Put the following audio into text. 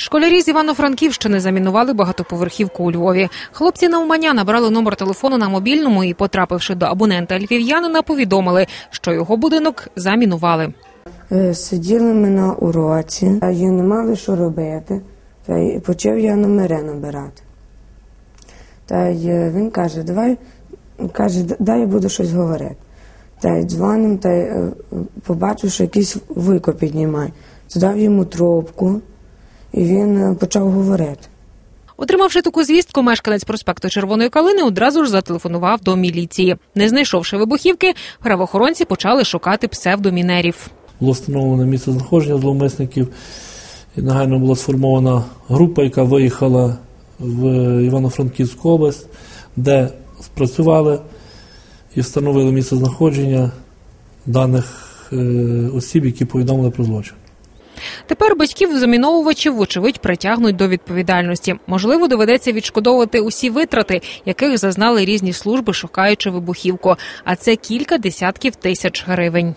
Школярі з Івано-Франківщини замінували багатоповерхівку у Львові. Хлопці навмання набрали номер телефону на мобільному і, потрапивши до абонента львів'янина, повідомили, що його будинок замінували. Е, Сиділи ми на уроці, а я не мали що робити. Та й почав я номери набирати. Та й е, він каже, давай, каже, дай я буду щось говорити. Та й дзвоним, та й е, побачив, що якийсь вуйко піднімає. Задав йому трубку, і він е, почав говорити. Отримавши таку звістку, мешканець проспекту Червоної Калини одразу ж зателефонував до міліції. Не знайшовши вибухівки, правоохоронці почали шукати псевдомінерів. Було встановлено місце знаходження зловмисників. І негайно була сформована група, яка виїхала в Івано-Франківську область, де спрацювали і встановили місце знаходження даних е, осіб, які повідомили про злочин. Тепер батьків заміновувачів, вочевидь, притягнуть до відповідальності. Можливо, доведеться відшкодовувати усі витрати, яких зазнали різні служби, шукаючи вибухівку. А це кілька десятків тисяч гривень.